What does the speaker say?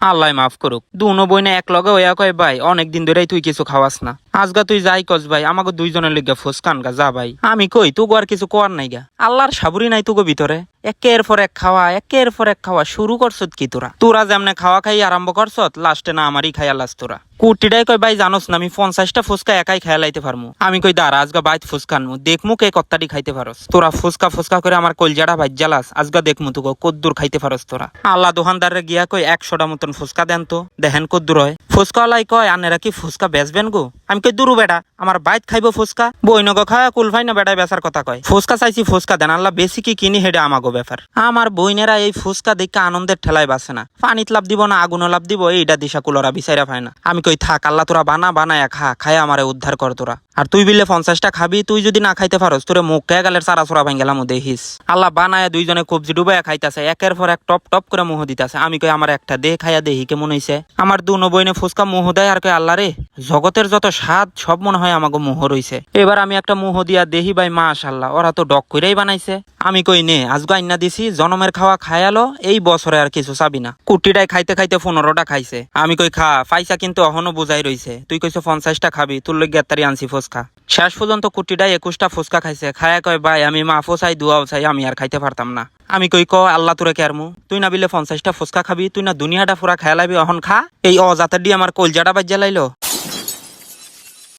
আল্লাহ মাফ করুক। দুনো বইনা এক লগে ওয়া কয়, ভাই, অনেকদিন ধরেই তুই কিছু খাওয়াস না। আজগা তুই যাই কস ভাই আমাকে দুইজনের লিগা ফুসকান গা, যা ভাই। আমি কই, তুগো আর কিছু কোয়ার নাই গা। আল্লাহর সাবুরি নাই তুগো ভিতরে। একের পর এক খাওয়া, একের পর এক খাওয়া, শুরু করছত কি তোরা? তোরা যেমনে খাওয়া খাই আরম্ভ করছত, লাস্টে না আমারই খাইয়া লাস তোরা। কুটিটাই কই ভাই, জানোস না, আমি পঞ্চাশটা ফুচকা একাই খাইয়া লাইতে পারমু। আমি কই, দাঁড়া, আজগা বাইত ফুচকা আনমু দেখমু কে কত্তাটি খাইতে পারস। তোরা ফুচকা ফুচকা করে আমার কলজাটা ভাই জ্বালাস আজগা দেখমু তুগো কদ্দুর খাইতে পারস তোরা। আল্লাহ দোকানদারে গিয়া কই একশোটা মতন ফুচকা দেন তো। দেখেন কদ্দুর হয়। ফুচকাওয়ালাই কয় আনেরা কি ফুচকা বেচবেন গো? আমি কই দুরু বেটা আমার বাইত খাইবো ফুচকা বইনগ খাওয়া কুলফাই না বেটায় বেচার কথা কয়। ফুচকা চাইছি ফুচকা দেন, আল্লাহ বেশি কি কিনি হেডে আমাগো ব্যাপার। আমার বইনেরা এই ফুচকা দেখে আনন্দের ঠেলায় বাসে না। পানিত লাভ দিব না, আগুনও লাভ দিব এইটা দিশা কুলরা বিচাইরা পায় না। আমি কই থাক, আল্লাহ তোরা বানা, বানায়া খা, খায় আমারে উদ্ধার কর তোরা। আর তুই বিলে পঞ্চাশটা খাবি, তুই যদি না খাইতে পারস, তোরে মুখ কে গেলের সারা সোরা ভাই গেলাম দেখিস। আল্লাহ বানায়া দুইজনে কবজি ডুবাইয়া খাইতাছে, একের পর এক টপ টপ করে মুহ দিতাছে। আমি কই আমার একটা দে খাইয়া দেহি কেমন হইছে। আমার দু নবইনে ফুচকা মুহ দেয় আর কই আল্লাহ রে, জগতের যত স্বাদ সব মনে হয় আমাকে মুহ রইছে এবার আমি একটা মোহ দিয়া দেহি ভাই মাশাল্লাহ ওরা তো ডক কইরাই বানাইছে। আমি কই, নে, আজগো আইনা দিছি, জনমের খাওয়া খায়ালো এই বছরে আর কিছু চাবি না। কুটিটাই খাইতে খাইতে পনেরোটা খাইছে। আমি কই, খা, ফাইসা কিন্তু অহনো বুঝাই রইছে। তুই কইছ পঞ্চাশটা খাবি, তোর লই গেতারি আনছি ফুচকা। শেষ পর্যন্ত কুটিটাই একুশটা ফুচকা খাইছে। খায়া কয়, ভাই, আমি মাফও চাই, দুয়াও চাই, আমি আর খাইতে পারতাম না। আমি কই, ক, আল্লাহ তোরে কেরমু তুই না বিলে পঞ্চাশটা ফুচকা খাবি, তুই না দুনিয়াটা পুরা খায়া লাবি অহন খা। এই অজাতের দিয়ে আমার কলজাটা বাজ্যা লাইলো।